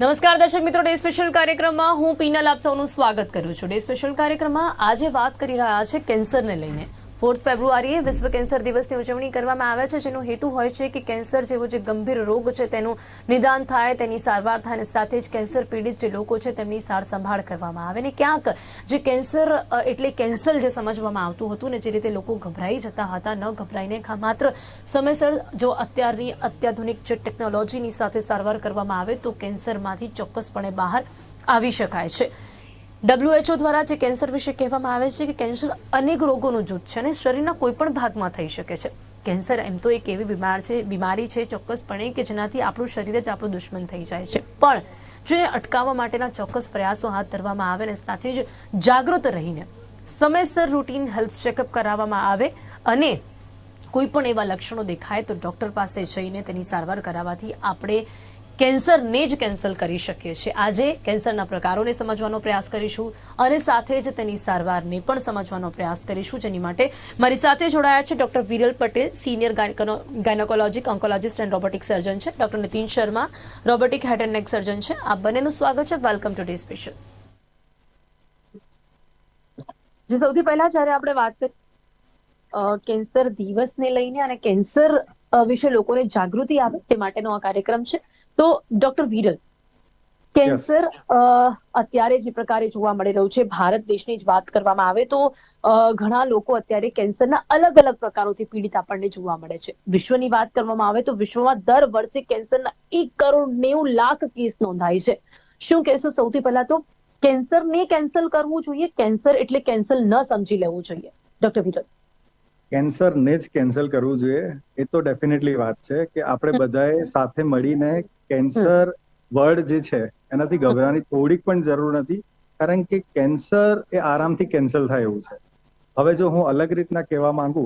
નમસ્કાર, દર્શક મિત્રો, ડે સ્પેશિયલ કાર્યક્રમમાં હું પીનલ આપ સૌનું સ્વાગત કરું છું. ડે સ્પેશિયલ કાર્યક્રમમાં આજે વાત કરી રહ્યા છે કેન્સરને લઈને. ફોર્થ ફેબ્રુઆરીએ વિશ્વ કેન્સર દિવસની ઉજવણી કરવામાં આવે છે, જેનો હેતુ હોય છે કે કેન્સર જેવો જે ગંભીર રોગ છે તેનું નિદાન થાય, તેની સારવાર થાય અને સાથે જ કેન્સર પીડિત જે લોકો છે તેમની સાર સંભાળ કરવામાં આવે. ને ક્યાંક જે કેન્સર એટલે કેન્સર જે સમજવામાં આવતું હતું ને જે રીતે લોકો ગભરાઈ જતા હતા, ન ગભરાઈને માત્ર સમયસર જો અત્યારની અત્યાધુનિક જે ટેકનોલોજીની સાથે સારવાર કરવામાં આવે તો કેન્સરમાંથી ચોક્કસપણે બહાર આવી શકાય છે. ડબ્લ્યુએચઓ દ્વારા જે કેન્સર વિશે કહેવામાં આવે છે કે કેન્સર અનેક રોગોનું જૂથ છે અને શરીરના કોઈ પણ ભાગમાં થઈ શકે છે. કેન્સર એમ તો એક એવી બીમાર છે, બીમારી છે ચોક્કસપણે કે જેનાથી આપણું શરીર જ આપણું દુશ્મન થઈ જાય છે. પણ જો અટકાવવા માટેના ચોક્કસ પ્રયાસો હાથ ધરવામાં આવે અને સાથે જ જાગૃત રહીને સમયસર રૂટીન હેલ્થ ચેકઅપ કરાવવામાં આવે અને કોઈ પણ એવા લક્ષણો દેખાય તો ડૉક્ટર પાસે જઈને તેની સારવાર કરાવવાથી આપણે કેન્સરને જ કેન્સલ કરી શકીએ છીએ. આજે કેન્સરના પ્રકારોને સમજવાનો પ્રયાસ કરીશું અને સાથે જ તેની સારવારને પણ સમજવાનો પ્રયાસ કરીશું. જેની માટે મારી સાથે જોડાયા છે doctor Viral Patel, senior gynecologic oncologist and robotic surgeon છે. Doctor Nitin Sharma, robotic head and neck surgeon છે. આ બંનેનું સ્વાગત છે. Welcome to day special. જે, સૌથી પહેલા જ્યારે આપણે વાત કરી કેન્સર દિવસને લઈને અને કેન્સર વિશે લોકોને જાગૃતિ આવે તે માટેનો આ કાર્યક્રમ છે. તો ડોક્ટર વિરલ કેન્સર અત્યારે જે પ્રકારે જોવા મળી રહ્યું છે ભારત દેશની જ વાત કરવામાં આવે તો ઘણા લોકો અત્યારે કેન્સરના અલગ અલગ પ્રકારોથી પીડિત આપણને જોવા મળે છે. વિશ્વની વાત કરવામાં આવે તો વિશ્વમાં દર વર્ષે કેન્સરના એક કરોડ નેવું લાખ કેસ નોંધાય છે. શું કહેશો? સૌથી પહેલા તો કેન્સરને કેન્સલ કરવું જોઈએ કેન્સર એટલે કેન્સલ ન સમજી લેવું જોઈએ. ડોક્ટર વિરલ. કેન્સરને જ કેન્સલ કરવું જોઈએ. એ તો ડેફિનેટલી વાત છે કે આપણે બધાએ સાથે મળીને કેન્સર વર્ડ જે છે એનાથી ગભરાવાની થોડીક પણ જરૂર નથી કારણ કે કેન્સર એ આરામથી કેન્સલ થાય એવું છે. હવે જો હું અલગ રીતના કહેવા માંગુ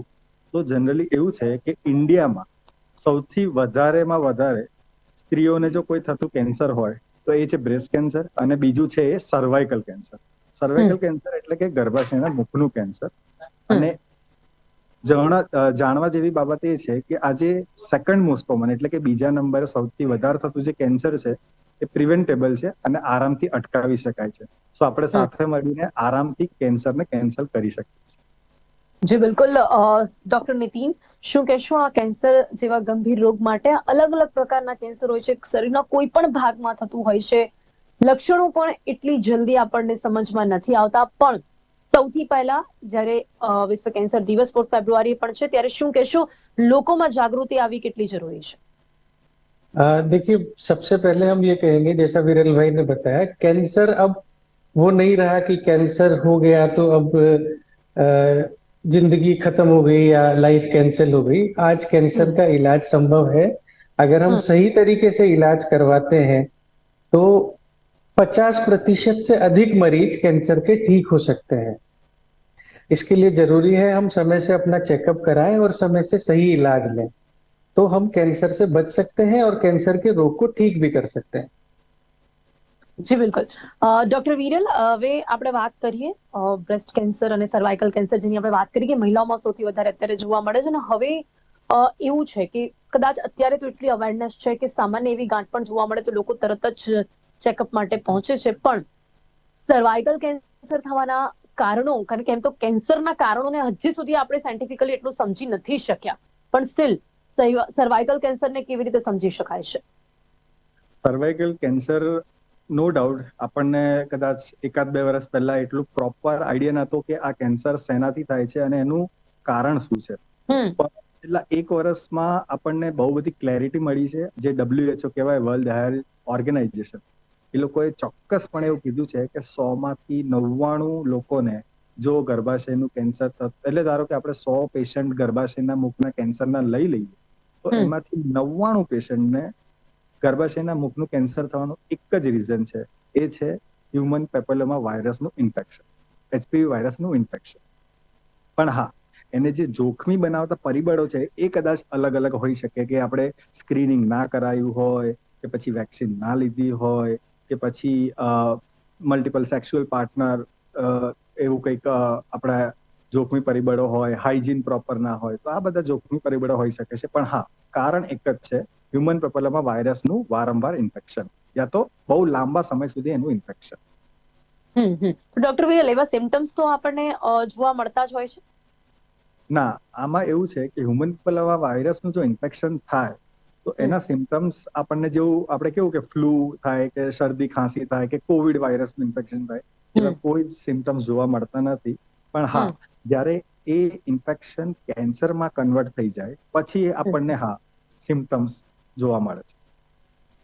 તો જનરલી એવું છે કે ઇન્ડિયામાં સૌથી વધારેમાં વધારે સ્ત્રીઓને જો કોઈ થતું કેન્સર હોય તો એ છે બ્રેસ્ટ કેન્સર અને બીજું છે એ સર્વાઇકલ કેન્સર. સર્વાઇકલ કેન્સર એટલે કે ગર્ભાશયના મુખનું કેન્સર. અને જાણવા જેવી બાબત એ છે કે આજે સેકન્ડ મોસ્ટ કોમન એટલે કે બીજા નંબરે સૌથી વધારે થતું જે કેન્સર છે એ પ્રિવેન્ટેબલ છે અને આરામથી અટકાવી શકાય છે. સો આપણે સાથે મળીને આરામથી કેન્સરને કેન્સલ કરી શકીએ જી બિલકુલ. ડોક્ટર નીતિન શું કહેશો આ કેન્સર જેવા ગંભીર રોગ માટે અલગ અલગ પ્રકારના કેન્સર હોય છે? શરીરના કોઈ પણ ભાગમાં થતું હોય છે? લક્ષણો પણ એટલી જલ્દી આપણને સમજમાં નથી આવતા પણ સૌથી પહેલા જ્યારે અ, વિશ્વ કેન્સર દિવસ ફોર્થ ફેબ્રુઆરી પણ છે ત્યારે શું કહેશો લોકોમાં જાગૃતિ આવી કેટલી જરૂરી છે आ, देखिए सबसे पहले हम ये कहेंगे जैसा विरल भाई ने बताया कैंसर अब वो नहीं रहा कि कैंसर हो गया तो अब अ, जिंदगी खत्म हो गई या लाइफ कैंसिल हो गई आज कैंसर का इलाज संभव है अगर हम हम्म। सही तरीके से इलाज करवाते हैं तो 50 प्रतिशत से अधिक मरीज कैंसर के ठीक हो सकते हैं इसके लिए जरूरी है हम समय से अपना चेकअप कराएं और समय से सही इलाज लें तो हम कैंसर से बच सकते हैं और कैंसर के रोग को ठीक भी कर सकते हैं જી બિલકુલ ડોક્ટર વિરલ હવે આપણે વાત કરીએ બ્રેસ્ટ કેન્સર અને સર્વાઇકલ કેન્સર જેની આપણે વાત કરીએ કે મહિલાઓમાં સૌથી વધારે અત્યારે જોવા મળે છે અને હવે અ, એવું છે કે કદાચ અત્યારે તો એટલી અવેરનેસ છે કે સામાન્ય એવી ગાંઠ પણ જોવા મળે તો લોકો તરત જ ચેકઅપ માટે પહોંચે છે. પણ સર્વાઇકલ કેન્સર થવાના કારણો કારણ કે એમ તો કેન્સરના કારણોને હજી સુધી આપણે સાયન્ટિફિકલી એટલું સમજી નથી શક્યા. પણ સ્ટીલ સર્વાઇકલ કેન્સરને કેવી રીતે સમજી શકાય છે? સર્વાઇકલ કેન્સર નો ડાઉટ આપણને કદાચ એકાદ બે વર્ષ પહેલા એટલું પ્રોપર આઈડિયા નતો કે આ કેન્સર શેનાથી થાય છે અને એનું કારણ શું છે. પણ છેલ્લા એક વર્ષમાં આપણને બહુ બધી ક્લેરિટી મળી છે જે ડબ્લ્યુએચઓ કહેવાય વર્લ્ડ હેલ્થ ઓર્ગેનાઇઝેશન એ લોકોએ ચોક્કસપણે એવું કીધું છે કે સો માંથી નવ્વાણું લોકોને જો ગર્ભાશયનું કેન્સર એટલે ધારો કે આપણે સો પેશન્ટ ગર્ભાશયના મુખના કેન્સરના લઈ લઈએ તો એમાંથી નવ્વાણું પેશન્ટને ગર્ભાશયના મુખનું કેન્સર થવાનું એક જ રીઝન છે. એ છે હ્યુમન પેપેલોમા વાયરસનું ઇન્ફેક્શન એચપીવી વાયરસનું ઇન્ફેક્શન પણ હા એને જે જોખમી બનાવતા પરિબળો છે એ કદાચ અલગ અલગ હોઈ શકે કે આપણે સ્ક્રીનિંગ ના કરાયું હોય કે પછી વેક્સિન ના લીધી હોય કે પછી મલ્ટિપલ સેક્સ્યુઅલ પાર્ટનર એવું કંઈક આપણા જોખમી પરિબળો હોય હાઇજીન પ્રોપર ના હોય તો આ બધા જોખમી પરિબળો હોઈ શકે છે. પણ હા કારણ એક જ છે હ્યુમન પેપેલોમા વાયરસનું વારંવાર ઇન્ફેક્શન યા તો બહુ લાંબા સમય સુધી એનું ઇન્ફેક્શન ડોક્ટર વિરલ એવા સિમ્ટમ્સ તો આપણને જોવા મળતા જ હોય છે? ના આમાં એવું છે કે હ્યુમન પેપેલોમા વાયરસનું જો ઇન્ફેક્શન થાય તો એના સિમ્ટમ્સ આપણને જેવું આપણે કેવું કે ફ્લૂ થાય કે શરદી ખાંસી થાય કે કોવિડ વાયરસનું ઇન્ફેક્શન થાય એવા કોઈ જ સિમ્ટમ્સ જોવા મળતા નથી. પણ હા. જ્યારે એ ઇન્ફેક્શન કેન્સરમાં કન્વર્ટ થઈ જાય પછી આપણને હા સિમ્ટમ્સ જોવા મળે છે.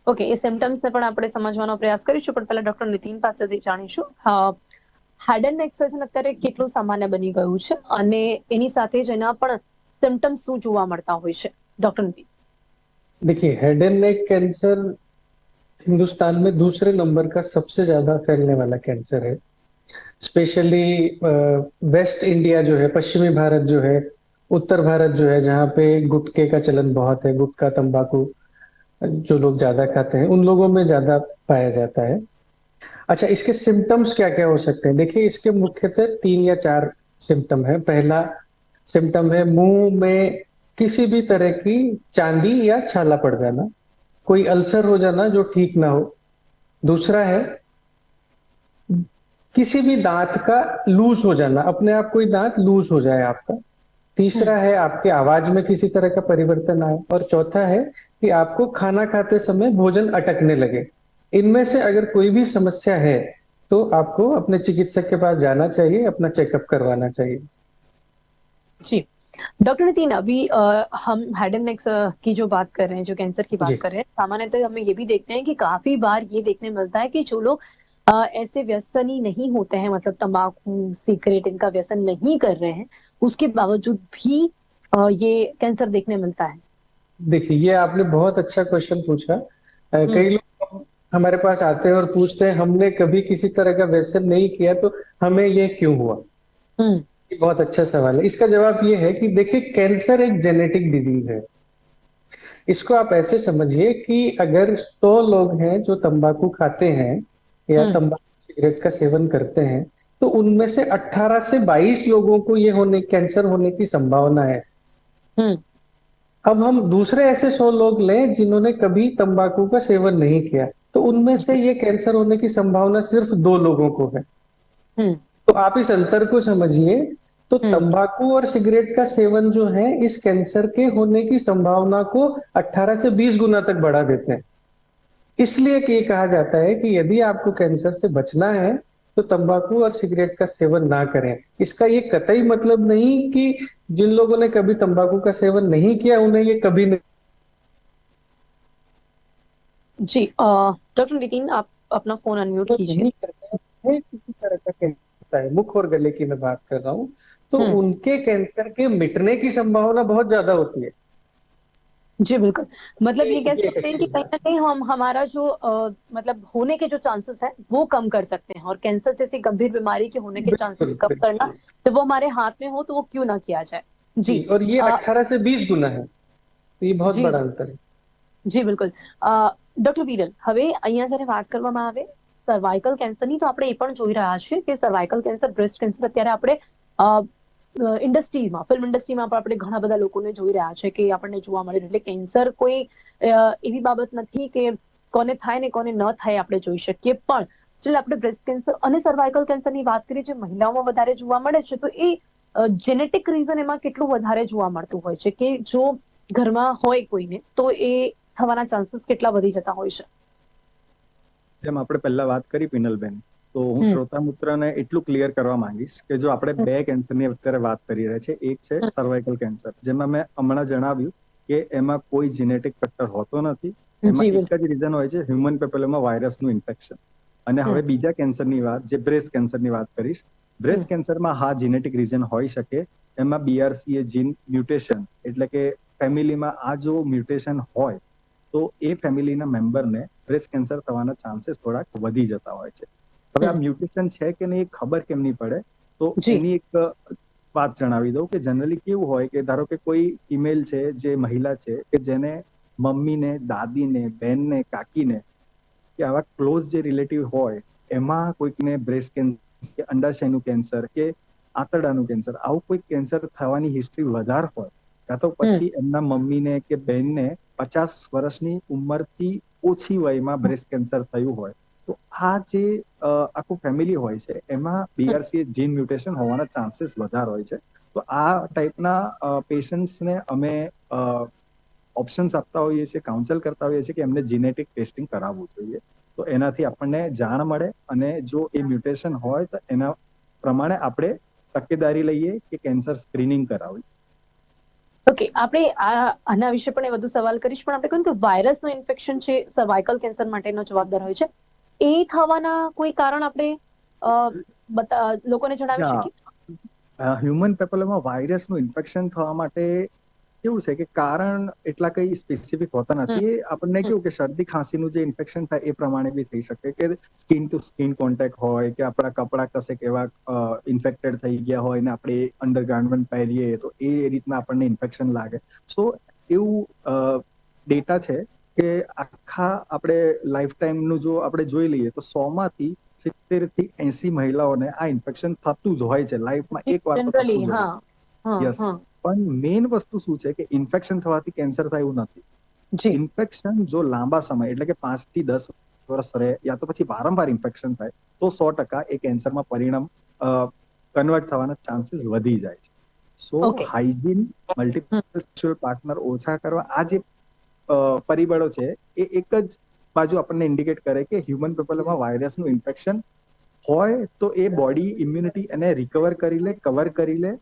ઓકે એ સિમ્ટમ્સ ને પણ આપણે સમજવાનો પ્રયાસ કરીશું પણ પહેલા ડોક્ટર નીતિન પાસેથી જાણીશું. હેડ એન્ડ નેક સર્જન અત્યારે કેટલું સામાન્ય બની ગયું છે અને એની સાથે જ એના પણ સિમ્ટમ્સ શું જોવા મળતા હોય છે? ડોક્ટર નીતિન. देखिए head and neck cancer Hindustan में दूसरे नंबर का सबसे ज़्यादा फैलने वाला कैंसर है। स्पेशली वेस्ट इंडिया जो है, पश्चिमी भारत जो है, उत्तर भारत जो है, जहाँ पे गुटके का चलन बहुत है गुटखा तंबाकू, जो लोग ज़्यादा खाते हैं, उन लोगों में ज़्यादा पाया जाता है। अच्छा इसके सिम्टम्स क्या क्या हो सकते हैं? देखिए, इसके मुख्यतः तीन या चार सिम्टम है। पहला सिम्टम है, मुँह में किसी भी तरह की चांदी या छाला पड़ जाना। कोई अल्सर हो जाना जो ठीक ना हो। दूसरा है किसी भी दांत का लूज हो जाना। अपने आप कोई दांत लूज हो जाए आपका। तीसरा है आपके आवाज़ में किसी तरह का परिवर्तन आए। और चौथा है कि आपको खाना खाते समय भोजन अटकने लगे। इनमें से अगर कोई भी समस्या है तो आपको अपने चिकित्सक के पास जाना चाहिए अपना चेकअप करवाना चाहिए। जी। डॉक्टर नितिन अभी अ, हम हेड एंड नेक की जो बात कर रहे हैं जो कैंसर की बात कर रहे हैं सामान्यतः हमें ये भी देखते हैं कि काफ़ी बार ये देखने मिलता है कि जो लोग अ, ऐसे व्यसनी नहीं होते हैं मतलब तंबाकू सिगरेट इनका व्यसन नहीं कर रहे हैं उसके बावजूद भी अ, ये कैंसर देखने मिलता है। देखिए ये आपने बहुत अच्छा क्वेश्चन पूछा। कई लोग हमारे पास आते हैं और पूछते हैं हमने कभी किसी तरह का व्यसन नहीं किया तो हमें ये क्यों हुआ? हम्म। बहुत अच्छा सवाल है। इसका जवाब ये है कि देखिए कैंसर एक जेनेटिक डिज़ीज़ है। इसको आप ऐसे समझिए कि अगर 100 लोग हैं जो तंबाकू खाते हैं या हम्म। तंबाकू सिगरेट का सेवन करते हैं तो उनमें से 18 से 22 लोगों को ये होने कैंसर होने की संभावना है। हम्म। अब हम दूसरे ऐसे सौ लोग लें जिन्होंने कभी तंबाकू का सेवन नहीं किया तो उनमें से ये कैंसर होने की संभावना सिर्फ़ दो लोगों को है। हम्म। तो आप इस अंतर को समझिए। तो हम्म। तंबाकू और सिगरेट का सेवन जो है इस कैंसर के होने की संभावना को 18 से 20 गुना तक बढ़ा देते हैं। इसलिए कि ये कहा जाता है कि यदि आपको कैंसर से बचना है तो तंबाकू और सिगरेट का सेवन ना करें। इसका ये कतई मतलब नहीं कि जिन लोगों ने कभी तंबाकू का सेवन नहीं किया उन्हें ये कभी नहीं जी डॉक्टर नितिन आप अपना फ़ोन अनम्यूट कीजिए। नहीं किसी तरह का कैंसर होता है मुख और गले की मैं बात कर रहा हूँ तो हम्म। उनके कैंसर के मिटने की संभावना बहुत ज्यादा होती है जी बिल्कुल मतलब ये ये- कह ये सकते हैं एक कि चीज कहीं ना कहीं हम हमारा जो अ, मतलब होने के जो चांसेस है वो कम कर सकते हैं और कैंसर जैसी गंभीर बीमारी के होने के बिल्कुल, चांसेस कम बिल्कुल। करना तो वो हमारे हाथ में हो तो वो क्यों ना किया जाए जी जी और ये आ- 18 से 20 गुना है तो ये बहुत जी, बड़ा जी। अंतर है જી બિલકુલ ડોક્ટર વિરલ હવે અહીંયા જ્યારે વાત કરવામાં આવે સર્વાઇકલ કેન્સરની તો આપણે એ પણ જોઈ રહ્યા છીએ કે સર્વાઇકલ કેન્સર બ્રેસ્ટ કેન્સર અત્યારે આપણે ઇન્ડસ્ટ્રીમાં ફિલ્મ ઇન્ડસ્ટ્રીમાં પણ આપણે ઘણા બધા લોકોને જોઈ રહ્યા છે કે આપણને જોવા મળે. એટલે કેન્સર કોઈ એવી બાબત નથી કે કોને થાય ને કોને ન થાય આપણે જોઈ શકીએ પણ સ્ટીલ આપણે બ્રેસ્ટ કેન્સર અને સર્વાઇકલ કેન્સરની વાત કરીએ, જે મહિલાઓમાં વધારે જોવા મળે છે, તો એ જેનેટિક રીઝન એમાં કેટલું વધારે જોવા મળતું હોય છે કે જો ઘરમાં હોય કોઈને, તો એ થવાના ચાન્સીસ કેટલા વધી જતા હોય છે જેમ આપણે પહેલા વાત કરી પિનલબેન તો હું શ્રોતા મિત્રને એટલું ક્લિયર કરવા માંગીશ કે જો આપણે બે કેન્સરની અત્યારે વાત કરી રહ્યા છે એક છે સર્વાઇકલ કેન્સર જેમાં મેં હમણાં જણાવ્યું કે એમાં કોઈ જીનેટિક ફેક્ટર હોતો નથી એમાં એક જ રીઝન હોય છે હ્યુમન પેપેલોમા વાયરસનું ઇન્ફેક્શન અને હવે બીજા કેન્સરની વાત જે બ્રેસ્ટ કેન્સરની વાત કરીશ બ્રેસ્ટ કેન્સરમાં હા જીનેટિક રીઝન હોઈ શકે એમાં બીઆરસી એ જીન મ્યુટેશન એટલે કે ફેમિલીમાં આ જો મ્યુટેશન હોય તો એ ફેમિલીના મેમ્બરને બ્રેસ્ટ કેન્સર થવાના ચાન્સીસ થોડાક વધી જતા હોય છે. હવે આ મ્યુટેશન છે કે નહીં ખબર કેમ નહીં પડે. તો એની એક વાત જણાવી દઉં કે જનરલી કેવું હોય કે ધારો કે કોઈ ઈમેલ છે જે મહિલા છે કે જેને મમ્મીને દાદીને બહેનને કાકીને કે આવા ક્લોઝ જે રિલેટિવ હોય એમાં કોઈકને બ્રેસ્ટ કેન્સર કે અંડાશયનું કેન્સર કે આંતરડાનું કેન્સર આવું કોઈ કેન્સર થવાની હિસ્ટ્રી વધારે હોય. કાં તો પછી એમના મમ્મીને કે બેનને પચાસ વર્ષની ઉંમરથી ઓછી વયમાં બ્રેસ્ટ કેન્સર થયું હોય. તો આ જે આખું ફેમિલી હોય છે, એમાં બીઆરસી જીન મ્યુટેશન હોવાના ચાન્સીસ વધારે હોય છે. તો આ ટાઈપના પેશન્ટ્સને અમે ઓપ્શન્સ આપતા હોઈએ છીએ કાઉન્સલ કરતા હોઈએ છીએ કે એમને જીનેટિક ટેસ્ટિંગ કરાવવું જોઈએ. તો એનાથી આપણને જાણ મળે અને જો એ મ્યુટેશન હોય તો એના પ્રમાણે આપણે તકેદારી લઈએ કે કેન્સર સ્ક્રીનિંગ કરાવી ઓકે આપણે આ આના વિશે પણ એ વધુ સવાલ કરીશ પણ આપણે કહ્યું કે વાયરસનું ઇન્ફેક્શન છે સર્વાઇકલ કેન્સર માટેનો જવાબદાર હોય છે એ થવાના કોઈ કારણ આપણે લોકોને જણાવી. શકીએ હ્યુમન પેપલોમાં વાયરસનું ઇન્ફેક્શન થવા માટે કેવું છે કે કારણ એટલા કઈ સ્પેસિફિક હોતા નથી. એ આપણને કેવું કે શરદી ખાંસીનું જે ઇન્ફેક્શન થાય એ પ્રમાણે બી થઈ શકે કે સ્કિન ટુ સ્કિન કોન્ટેક્ટ હોય કે આપણા કપડા કશેક એવા ઇન્ફેક્ટેડ થઈ ગયા હોય ને આપણે અંડરગાર્મેન્ટ પહેરીએ તો એ રીતના આપણને ઇન્ફેક્શન લાગે. સો એવું ડેટા છે કે આખા આપણે લાઈફ ટાઈમનું જો આપણે જોઈ લઈએ તો સો માંથી સિત્તેરથી એસી મહિલાઓને આ ઇન્ફેક્શન થતું જ હોય છે. લાઈફમાં એક વાર તો પણ મેઇન વસ્તુ શું છે કે ઇન્ફેક્શન થવાથી કેન્સર થાય એવું નથી. ઇન્ફેક્શન જો લાંબા સમય એટલે કે પાંચથી દસ વર્ષ રહે યા તો પછી વારંવાર ઇન્ફેક્શન થાય તો સો ટકા એ કેન્સરમાં પરિણામ કન્વર્ટ થવાના ચાન્સીસ વધી જાય છે. સો હાઇજીન મલ્ટીપલ પાર્ટનર ઓછા કરવા આ જે પરિબળો છે એ એક જ બાજુ આપણને ઇન્ડિકેટ કરે કે હ્યુમન પીપલમાં વાયરસનું ઇન્ફેક્શન હોય તો એ બોડી ઇમ્યુનિટી એને રિકવર કરી લે કવર કરી લે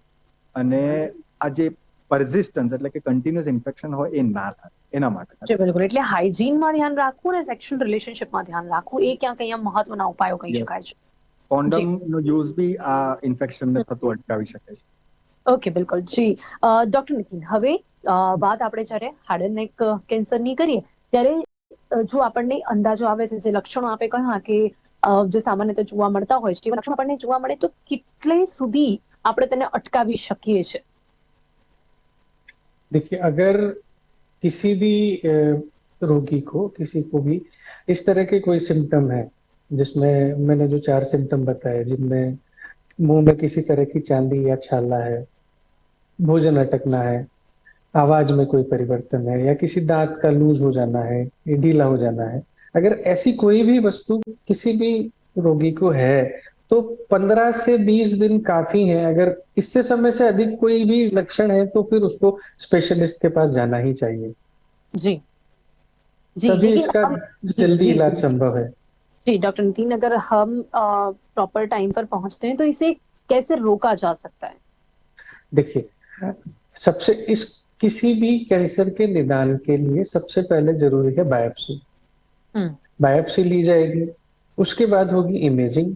અને આ જે પરઝિસ્ટન્સ એટલે કે કન્ટિન્યુઅસ ઇન્ફેક્શન હોય એ ના થાય એના માટે જે બિલકુલ. એટલે હાઇજીનમાં ધ્યાન રાખવું અને સેક્સ્યુઅલ રિલેશનશિપમાં ધ્યાન રાખવું એ ક્યાં ક્યાં મહત્વના ઉપાયો કહી. શકાય છે? કોન્ડમ નો યુઝ બી આ ઇન્ફેક્શન ને થતું અટકાવી શકે છે. ઓકે બિલકુલ. જી. ડોક્ટર નિતિન હવે વાત આપણે જ્યારે હાર્ટ એન્ડ નેક કેન્સરની કરીએ ત્યારે જો આપણને અંદાજો આવે છે જે લક્ષણો આપે કહ્યા કે જે સામાન્ય જોવા મળતા હોય છે લક્ષણો આપણને જોવા મળે તો કેટલે સુધી આપણે તેને અટકાવી શકીએ છીએ देखिए, अगर किसी भी रोगी को, किसी को भी इस तरह के कोई सिम्टम है, जिसमें मैंने जो चार सिम्टम बताए, जिनमें मुँह में किसी तरह की चांदी या छाला है, भोजन अटकना है, आवाज़ में कोई परिवर्तन है, या किसी दांत का लूज हो जाना है ढीला हो जाना है, अगर ऐसी कोई भी वस्तु किसी भी रोगी को है तो 15 से 20 दिन काफ़ी है। अगर इससे समय से अधिक कोई भी लक्षण है तो फिर उसको स्पेशलिस्ट के पास जाना ही चाहिए। जी। जी तभी इसका जल्दी इलाज संभव है। जी डॉक्टर नितिन अगर हम प्रॉपर टाइम पर पहुँचते हैं तो इसे कैसे रोका जा सकता है? देखिए सबसे इस किसी भी कैंसर के निदान के लिए सबसे पहले ज़रूरी है बायोप्सी। हम्म। बायोप्सी ली जाएगी उसके बाद होगी इमेजिंग।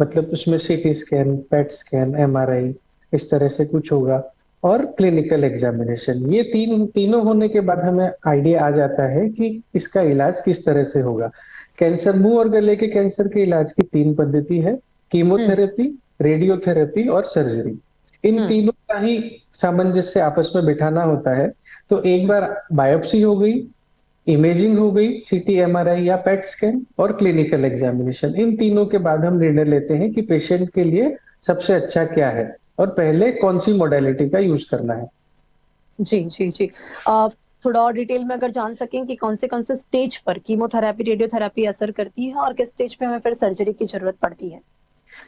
मतलब उसमें CT scan PET scan MRI इस तरह से कुछ होगा। और क्लिनिकल एग्जामिनेशन ये तीन तीनों होने के बाद हमें आइडिया आ जाता है कि इसका इलाज किस तरह से होगा। कैंसर मुँह और गले के कैंसर के इलाज की तीन पद्धति है। कीमोथेरेपी रेडियोथेरेपी और सर्जरी इन हम्म। तीनों का ही सामंजस्य आपस में बिठाना होता है। तो एक बार बायोप्सी हो गई इमेजिंग हो गई सीटी एमआरआई या पेट स्कैन और क्लिनिकल एग्जामिनेशन इन तीनों के बाद हम निर्णय लेते हैं कि पेशेंट के लिए सबसे अच्छा क्या है और पहले कौन सी मोडेलिटी का यूज़ करना है। जी जी जी। अ, थोड़ा और डिटेल में अगर जान सकें कि कौन से कौन से स्टेज पर कीमोथेरेपी रेडियोथेरेपी असर करती है और किस स्टेज पे हमें फिर सर्जरी की ज़रूरत पड़ती है।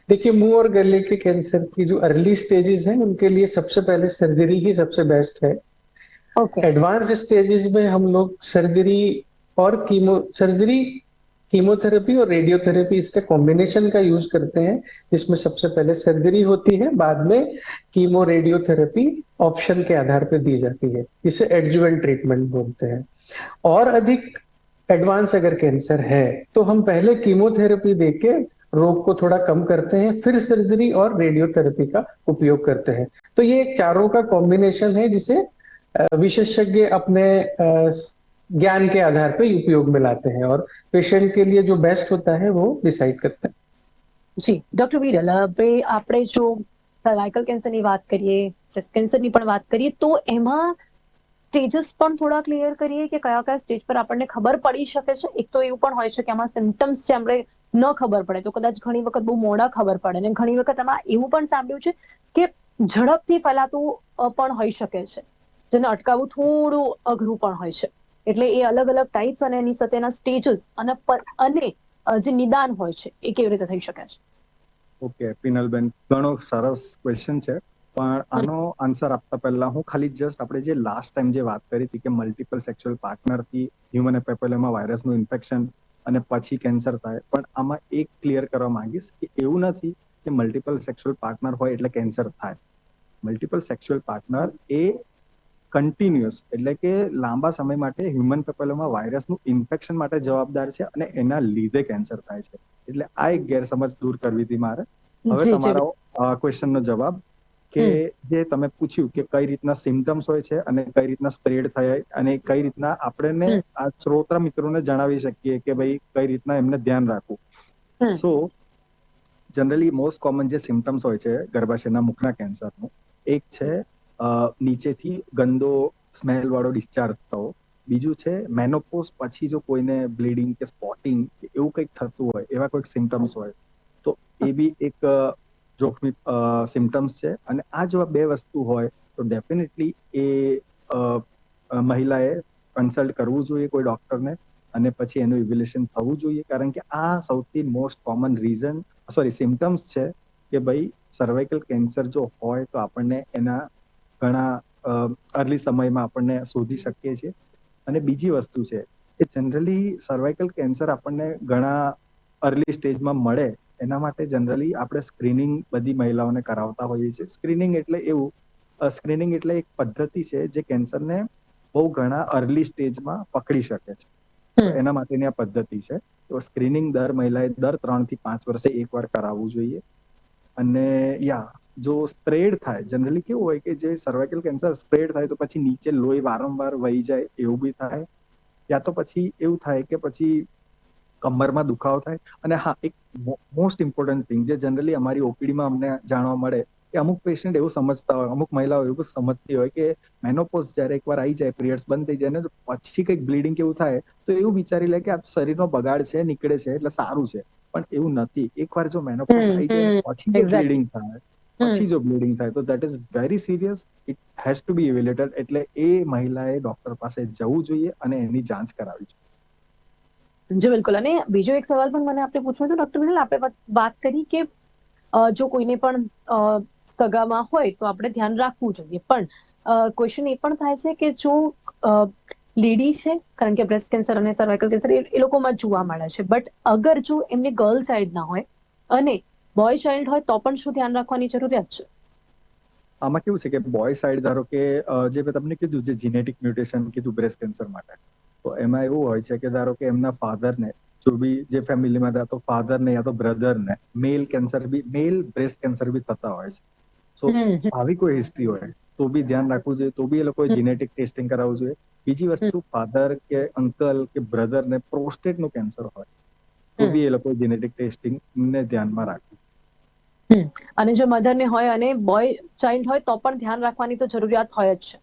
देखिए मुँह और गले के कैंसर की जो अर्ली स्टेजेस हैं उनके लिए सबसे पहले सर्जरी ही सबसे बेस्ट है। एडवांस स्टेजेस में हम लोग सर्जरी और कीमो सर्जरी कीमोथेरेपी और रेडियोथेरेपी इसके कॉम्बिनेशन का यूज़ करते हैं, जिसमें सबसे पहले सर्जरी होती है, बाद में कीमो रेडियोथेरेपी ऑप्शन के आधार पर दी जाती है, जिसे एडजुवेंट ट्रीटमेंट बोलते हैं। और अधिक एडवांस अगर कैंसर है तो हम पहले कीमोथेरेपी देके रोग को थोड़ा कम करते हैं, फिर सर्जरी और रेडियोथेरेपी का उपयोग करते हैं। तो ये एक चारों का कॉम्बिनेशन है, जिसे विशेषज्ञ अपने अ, ज्ञान के आधार पर उपयोग में लाते हैं और पेशेंट के लिए जो बेस्ट होता है वो डिसाइड करते हैं જી ડોક્ટર વિરલ હવે આપણે જો સર્વાઇકલ કેન્સરની વાત કરીએ બ્રેસ્ટ કેન્સરની પણ વાત કરીએ તો એમાં સ્ટેજીસ પણ થોડા ક્લિયર કરીએ કે કયા કયા સ્ટેજ પર આપણને ખબર પડી શકે છે એક તો એવું પણ હોય છે કે આમાં સિમ્ટમ્સ છે આપણે ન ખબર પડે તો કદાચ ઘણી વખત બહુ મોડા ખબર પડે ને ઘણી વખત આમાં એવું પણ સાંભળ્યું છે કે ઝડપથી ફેલાતું અ, પણ હોઈ શકે છે જેને અટકાવવું થોડું અઘરું પણ હોય છે. એટલે એ અલગ અલગ ટાઈપ્સ અને એની સાથેના સ્ટેજીસ અને અને જે નિદાન હોય છે એ કેવી રીતે થઈ શકે છે? ઓકે પિનલબેન ઘણો સરસ ક્વેશ્ચન છે. પણ આનો આન્સર આપતા પહેલા હું ખાલી જસ્ટ આપણે જે લાસ્ટ ટાઈમ જે વાત કરી હતી કે મલ્ટિપલ સેક્સ્યુઅલ પાર્ટનરથી હ્યુમન પેપેલોમા વાયરસનું ઇન્ફેક્શન અને પછી કેન્સર થાય પણ આમાં એક ક્લિયર કરવા માંગીશ કે એવું નથી કે મલ્ટિપલ સેક્સ્યુઅલ પાર્ટનર હોય એટલે કેન્સર થાય. મલ્ટિપલ સેક્સ્યુઅલ પાર્ટનર એ કન્ટિન્યુઅસ એટલે કે લાંબા સમય માટે હ્યુમન પેપેલોમાં વાયરસનું ઇન્ફેક્શન માટે જવાબદાર છે અને એના લીધે કેન્સર થાય છે. એટલે આ એક ગેરસમજ દૂર કરવી હતી મારે. હવે. તમારો ક્વેશ્ચનનો જવાબ કે જે તમે પૂછ્યું કે કઈ રીતના સિમ્ટમ્સ હોય છે અને કઈ રીતના સ્પ્રેડ થાય અને કઈ રીતના આપણે. આ શ્રોતા મિત્રોને જણાવી શકીએ કે ભાઈ કઈ રીતના એમને ધ્યાન રાખવું. સો જનરલી મોસ્ટ કોમન જે સિમ્ટમ્સ હોય છે ગર્ભાશયના મુખના કેન્સરનું એક છે નીચેથી ગંદો સ્મેલ વાળો ડિસ્ચાર્જ થવો. બીજું છે મેનોપોઝ પછી જો કોઈને બ્લીડિંગ કે સ્પોટિંગ એવું કંઈક થતું હોય, એવા કોઈક સિમ્ટમ્સ હોય, તો એ બી એક જોખમી સિમ્ટમ્સ છે. અને આ જો બે વસ્તુ હોય, તો ડેફિનેટલી એ મહિલાએ કન્સલ્ટ કરવું જોઈએ કોઈ ડોક્ટરને અને પછી એનું ઇવ્યુલેશન થવું જોઈએ. કારણ કે આ સૌથી most common reason sorry symptoms છે કે ભાઈ સર્વાઇકલ કેન્સર જો હોય તો આપણને એના ઘણા અર્લી સમયમાં આપણને શોધી શકીએ છીએ. અને બીજી વસ્તુ છે કે જનરલી સર્વાઇકલ કેન્સર આપણને ઘણા અર્લી સ્ટેજમાં મળે. એના માટે જનરલી આપણે સ્ક્રીનિંગ બધી મહિલાઓને કરાવતા હોઈએ છીએ. સ્ક્રીનિંગ એટલે એવું સ્ક્રીનિંગ એટલે એક પદ્ધતિ છે જે કેન્સરને બહુ ઘણા અર્લી સ્ટેજમાં પકડી શકે છે. એના માટેની આ પદ્ધતિ છે. તો સ્ક્રીનિંગ દર મહિલાએ દર ત્રણથી પાંચ વર્ષે એકવાર કરાવવું જોઈએ. અને યા જો સ્પ્રેડ થાય જનરલી કેવું હોય કે જે સર્વાઇકલ કેન્સર સ્પ્રેડ થાય તો પછી નીચે લોહી વારંવાર વહી જાય, એવું બી થાય. યા તો પછી એવું થાય કે પછી કમરમાં દુખાવો થાય. અને હા, એક મોસ્ટ ઇમ્પોર્ટન્ટ થિંગ જે જનરલી અમારી ઓપીડીમાં અમને જાણવા મળે કે અમુક પેશન્ટ એવું સમજતા હોય અમુક મહિલાઓ એવું સમજતી હોય કે મેનોપોઝ જ્યારે એકવાર આવી જાય પીરિયડ્સ બંધ થઈ જાય ને પછી કંઈક બ્લીડિંગ કેવું થાય તો એવું વિચારી લે કે આ શરીરનો બગાડ છે નીકળે છે એટલે સારું છે. પણ એવું નથી. એકવાર જો મેનોપોઝ આવી જાય પછી બ્લીડિંગ થાય પછી જો બ્લીડિંગ થાય તો that is very serious it has to be evaluated એટલે એ મહિલાએ ડોક્ટર પાસે જવું જોઈએ અને એની જાંચ કરાવવી જોઈએ. જી બિલકુલ. અને બીજો એક સવાલ પણ મને આપણે પૂછવો હતો ડોક્ટર મિનલ આપણે વાત- કરી કે જો કોઈને પણ સગામાં હોય તો આપણે ધ્યાન રાખવું જોઈએ. પણ ક્વેશ્ચન એ પણ થાય છે કે જો લેડી છે, કારણ કે બ્રેસ્ટ કેન્સર અને સર્વાઇકલ કેન્સર એ લોકોમાં જોવા મળે છે. બટ અગર જો એમની ગર્લ ચાઇલ્ડ ના હોય અને બોય ચાઇલ્ડ હોય તો પણ શું ધ્યાન રાખવાની જરૂરિયાત છે? આમાં કેવું છે કે બોય સાઈડ ધારો કે જે મેં તમને કીધું, જે જીનેટિક મ્યુટેશન કીધું બ્રેસ્ટ કેન્સર માટે, તો એમાં એવું હોય છે કે ધારો કે એમના ફાધરને જો બી જે ફેમિલીમાં યા તો ફાધરને યા તો બ્રધરને મેલ કેન્સર બી મેલ બ્રેસ્ટ કેન્સર બી થતા હોય છે સો. આવી કોઈ હિસ્ટ્રી હોય તો બી ધ્યાન રાખવું જોઈએ તો બી એ લોકોએ. જીનેટિક ટેસ્ટિંગ કરાવવું જોઈએ બીજી વસ્તુ ફાધર કે અંકલ કે બ્રધર ને પ્રોસ્ટેટનું કેન્સર હોય તો બી એ લોકો જેનેટિક ટેસ્ટિંગ ને ધ્યાનમાં રાખવું અને જો મધરને હોય અને બોય ચાઇલ્ડ હોય તો પણ ધ્યાન રાખવાની તો જરૂરિયાત હોય જ છે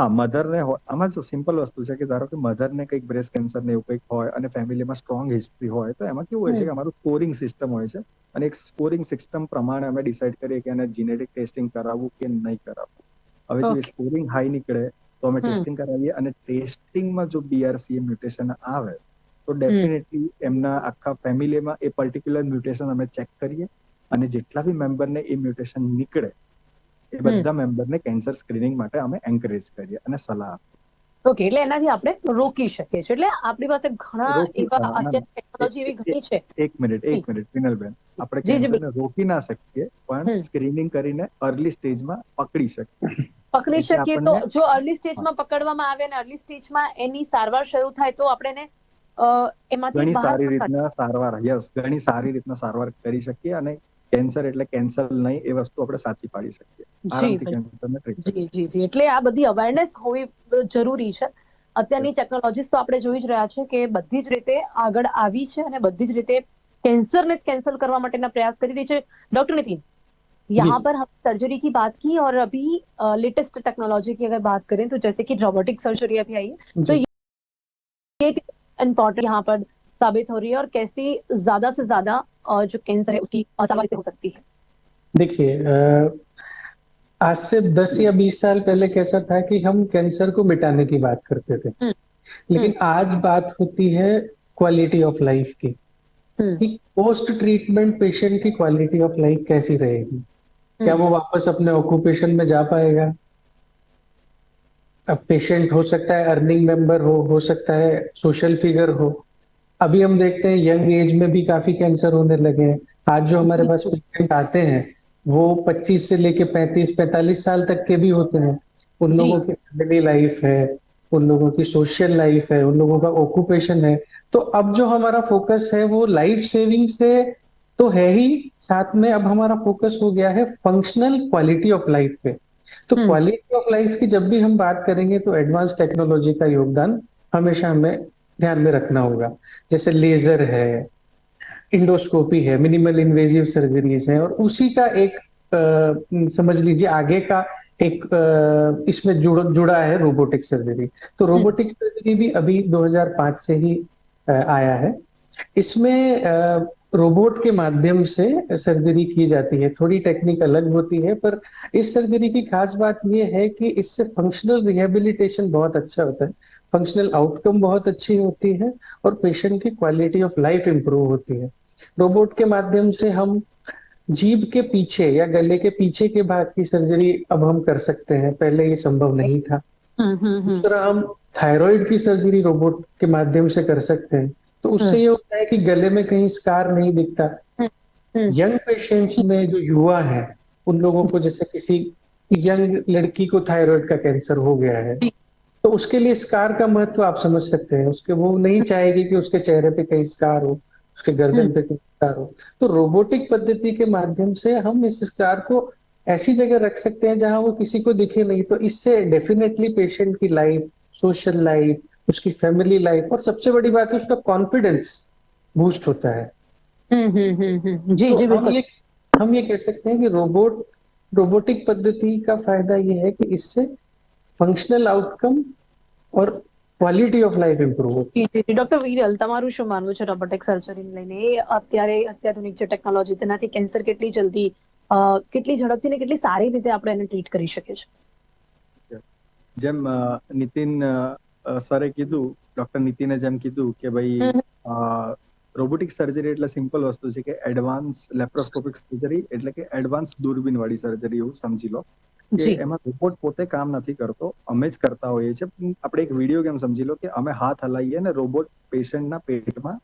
હા મધરને આમાં જો સિમ્પલ વસ્તુ છે કે ધારો કે મધરને કંઈક બ્રેસ્ટ કેન્સર ને એવું કંઈક હોય અને ફેમિલીમાં સ્ટ્રોંગ હિસ્ટ્રી હોય તો એમાં કેવું હોય છે કે અમારું સ્કોરિંગ સિસ્ટમ હોય છે અને એક સ્કોરિંગ સિસ્ટમ પ્રમાણે અમે ડિસાઈડ કરીએ કે એને જીનેટિક ટેસ્ટિંગ કરાવવું કે નહીં કરાવવું. હવે જો સ્કોરિંગ હાઈ નીકળે તો અમે ટેસ્ટિંગ કરાવીએ અને ટેસ્ટિંગમાં જો બીઆરસીએ મ્યુટેશન આવે તો ડેફિનેટલી એમના આખા ફેમિલીમાં એ પર્ટિક્યુલર મ્યુટેશન અમે ચેક કરીએ અને જેટલા બી મેમ્બરને એ મ્યુટેશન નીકળે એ બધા મેમ્બરને કેન્સર સ્ક્રીનિંગ માટે અમે એન્કરેજ કરીએ અને સલાહ આપીએ. ઓકે એટલે એનાથી આપણે રોકી શકીએ છીએ. એટલે આપણી પાસે ઘણા એવા ના, ના. અત્યારે ટેકનોલોજી એવી ઘણી છે. એક મિનિટ એક મિનિટ વિનલબેન. આપણે કેન્સરને રોકી ના શકીએ પણ સ્ક્રીનિંગ કરીને અર્લી સ્ટેજમાં પકડી શકીએ. પકડી શકીએ તો જો અર્લી સ્ટેજમાં પકડવામાં આવે અને અર્લી સ્ટેજમાં એની સારવાર શરૂ થાય તો આપણે એને એમાંથી ઘણી સારી રીતના સારવાર યસ ઘણી સારી રીતના સારવાર કરી શકીએ અને કેન્સર એટલે કેન્સર નહીં એ વસ્તુ આપણે સાચી પાડી શકીએ આરામથી બિલકુલ. કેન્સરને ટ્રીટ જી જી જી એટલે આ બધી અવેરનેસ હોવી જરૂરી છે અત્યારની Yes. ટેકનોલોજીસ તો આપણે જોઈ જ રહ્યા છે કે બધી જ રીતે આગળ આવી છે અને બધી જ રીતે कैंसर ने कैंसिल करवा माटेना प्रयास કરી રહી છે डॉक्टर नितिन यहाँ पर हम सर्जरी की बात की और अभी लेटेस्ट टेक्नोलॉजी की अगर बात करें तो जैसे कि रोबोटिक सर्जरी अभी आई है तो जी ये इम्पोर्टेंट यहाँ पर साबित हो रही है और कैसे ज्यादा से ज्यादा अ, जो कैंसर है उसकी से हो सकती है। देखिए आज से 10 या 20 साल पहले कैसा था कि हम कैंसर को मिटाने की बात करते थे। हम्म। लेकिन आज बात होती है क्वालिटी ऑफ़ लाइफ की। हम्म, कि पोस्ट ट्रीटमेंट पेशेंट की क्वालिटी ऑफ़ लाइफ कैसी रहेगी? क्या वो वापस अपने ऑक्यूपेशन में जा पाएगा? अब पेशेंट हो सकता है अर्निंग मेंबर हो हो सकता है सोशल फिगर हो। अभी हम देखते हैं यंग एज में भी काफ़ी कैंसर होने लगे हैं। आज जो हमारे पास पेशेंट आते हैं वो 25 से लेके 35 45 साल तक के भी होते हैं। उन लोगों की फैमिली लाइफ है उन लोगों की सोशल लाइफ है उन लोगों का ऑक्यूपेशन है। तो अब जो हमारा फोकस है वो लाइफ सेविंग से तो है ही। साथ में अब हमारा फोकस हो गया है फंक्शनल क्वालिटी ऑफ़ लाइफ पे। तो। क्वालिटी ऑफ़ लाइफ की जब भी हम बात करेंगे तो एडवांस टेक्नोलॉजी का योगदान हमेशा हमें ध्यान में रखना होगा। जैसे लेजर है इंडोस्कोपी है मिनिमल इन्वेजिव सर्जरीज है और उसी का एक अ, समझ लीजिए आगे का एक अ, इसमें जुड़, जुड़ा है रोबोटिक सर्जरी। तो रोबोटिक सर्जरी भी अभी 2005 से ही अ, आया है। इसमें अ, रोबोट के माध्यम से सर्जरी की जाती है। थोड़ी टेक्निक अलग होती है पर इस सर्जरी की खास बात यह है कि इससे फंक्शनल रिहेबिलिटेशन बहुत अच्छा होता है। फंक्शनल आउटकम बहुत अच्छी होती है और पेशेंट की क्वालिटी ऑफ़ लाइफ इंप्रूव होती है। रोबोट के माध्यम से हम जीभ के पीछे या गले के पीछे के भाग की सर्जरी अब हम कर सकते हैं। पहले ये संभव नहीं था। हम्म, हम्म, हम्म, दूसरा हम थायराइड की सर्जरी रोबोट के माध्यम से कर सकते हैं। तो उससे ये होता है कि गले में कहीं स्कार नहीं दिखता। हम्म। यंग पेशेंट्स में जो युवा है उन लोगों को जैसे किसी यंग लड़की को थायराइड का कैंसर हो गया है। तो उसके लिए स्कार का महत्व आप समझ सकते हैं। उसके वो नहीं चाहेगी कि उसके चेहरे पे कहीं स्कार हो उसके गर्दन पे कहीं स्कार हो। तो रोबोटिक पद्धति के माध्यम से हम इस स्कार को ऐसी जगह रख सकते हैं जहाँ वो किसी को दिखे नहीं। तो इससे डेफिनेटली पेशेंट की लाइफ सोशल लाइफ उसकी फैमिली लाइफ और सबसे बड़ी बात है उसका कॉन्फिडेंस बूस्ट होता है। हम्म, हम्म, हम्म, हम्म, जी तो जी हम ये हम ये कह सकते हैं कि रोबोट रोबोटिक पद्धति का फ़ायदा ये है कि इससे functional outcome or quality of life improve જી. ડોક્ટર વિરલ તમારું શું માનવું છે રોબોટિક સર્જરીને લઈને એ અત્યારે અત્યાધુનિક જે ટેકનોલોજી તેનાથી કેન્સર કેટલી જલ્દી કેટલી ઝડપથી ને કેટલી સારી રીતે આપણે એને ટ્રીટ કરી શકીએ છીએ જેમ અ, નીતિન સરે કીધું ડોક્ટર નીતિને જેમ કીધું કે ભાઈ. રોબોટિક સર્જરી એટલે સિમ્પલ વસ્તુ છે કે એડવાન્સ લેપ્રોસ્કોપિક સર્જરી એટલે કે એડવાન્સ દૂરબીન વાળી સર્જરી એવું સમજી લો. કે એમાં રોબોટ પોતે કામ નથી કરતો અમે જ કરતા હોઈએ છીએ. આપણે એક વીડિયો ગેમ સમજી લો કે અમે હાથ હલાવીએ અને રોબોટ પેશન્ટના પેટમાં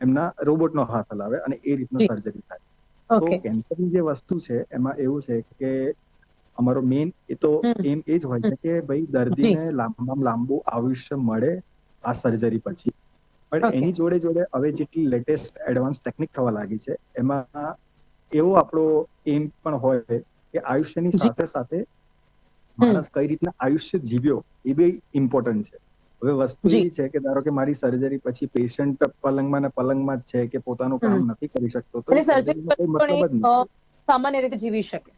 એમના રોબોટનો હાથ હલાવે અને એ રીતનું સર્જરી થાય. તો કેન્સરની જે વસ્તુ છે એમાં એવું છે કે અમારો મેઇન એ તો. એમ એ જ હોય છે કે ભાઈ દર્દીને લાંબામાં લાંબુ આયુષ્ય મળે આ સર્જરી પછી. પણ એની જોડે જોડે હવે જેટલી લેટેસ્ટ એડવાન્સ ટેકનિક થવા લાગી છે એમાં એવો આપણો એમ પણ હોય કે આયુષ્યની સાથે સાથે માણસ કઈ રીતના આયુષ્ય જીવ્યો એ બી ઇમ્પોર્ટન્ટ છે. હવે વસ્તુ એ છે કે ધારો કે મારી સર્જરી પછી પેશન્ટ પલંગમાં ને પલંગમાં જ છે કે પોતાનું કામ નથી કરી શકતો તો સામાન્ય રીતે જીવી શકે.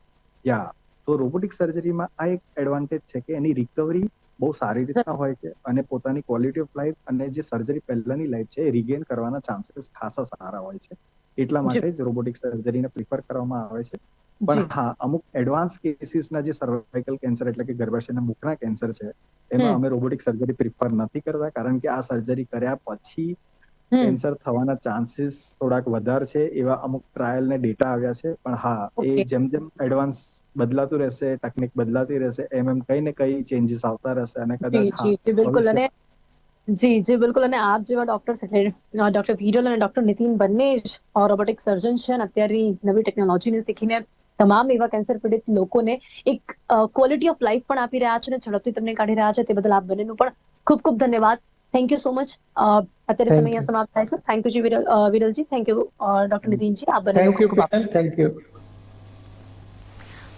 યા તો રોબોટિક સર્જરીમાં આ એક એડવાન્ટેજ છે કે એની રિકવરી બહુ સારી રીતના હોય છે અને પોતાની ક્વોલિટી ઓફ લાઈફ અને જે સર્જરી પહેલાની લાઈફ છે એ રિગેન કરવાના ચાન્સીસ ખાસા સારા હોય છે. એટલા માટે જ રોબોટિક સર્જરીને પ્રિફર કરવામાં આવે છે. પણ હા અમુક એડવાન્સ કેસીસના જે સર્વાઇકલ કેન્સર એટલે કે ગર્ભાશયના મુખના કેન્સર છે એમાં અમે રોબોટિક સર્જરી પ્રિફર નથી કરતા કારણ કે આ સર્જરી કર્યા પછી કેન્સર થવાના ચાન્સીસ થોડાક વધારે છે એવા અમુક ટ્રાયલ ને ડેટા આવ્યા છે. પણ હા એ જેમ જેમ એડવાન્સ બદલાતું રહેશે ટેકનિક બદલાતી રહેશે એમ એમ કઈ ને કઈ ચેન્જીસ આવતા રહેશે અને કદાચ બિલકુલ. અને જી જી બિલકુલ. અને આપ જેવા ડોક્ટર્સ એટલે ડોક્ટર વિરલ અને ડોક્ટર નીતિન બંને જ રોબોટિક સર્જન છે અને અત્યારની નવી ટેકનોલોજીને શીખીને તમામ એવા કેન્સર પીડિત લોકોને એક ક્વોલિટી ઓફ લાઈફ પણ આપી રહ્યા છે અને ઝડપથી તમને કાઢી રહ્યા છે. તે બદલ આપ બંનેનું પણ ખૂબ ખૂબ ધન્યવાદ. થેન્ક યુ સો મચ અત્યારે સમય અહીંયા સમાપ્ત થાય છે thank you G Viral વિરલજી thank you doctor નીતિનજી આ થેન્ક યુ થેન્ક યુ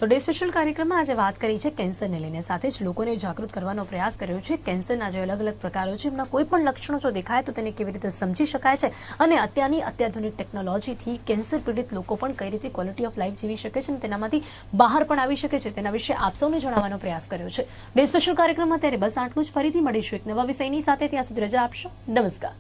તો ડે સ્પેશિયલ કાર્યક્રમમાં આજે વાત કરી છે કેન્સરને લઈને. સાથે જ લોકોને જાગૃત કરવાનો પ્રયાસ કર્યો છે. કેન્સરના જે અલગ અલગ પ્રકારો છે, એમના કોઈ પણ લક્ષણો જો દેખાય તો તેને કેવી રીતે સમજી શકાય છે? અને અત્યારની અત્યાધુનિક ટેકનોલોજીથી કેન્સર પીડિત લોકો પણ કઈ રીતે ક્વોલિટી ઓફ લાઈફ જીવી શકે છે અને તેનામાંથી બહાર પણ આવી શકે છે, તેના વિશે આપ સૌને જણાવવાનો પ્રયાસ કર્યો છે. ડે સ્પેશિયલ કાર્યક્રમમાં ત્યારે બસ આટલું જ. ફરીથી મળીશું એક નવા વિષયની સાથે. ત્યાં સુધી રજા આપશો. નમસ્કાર.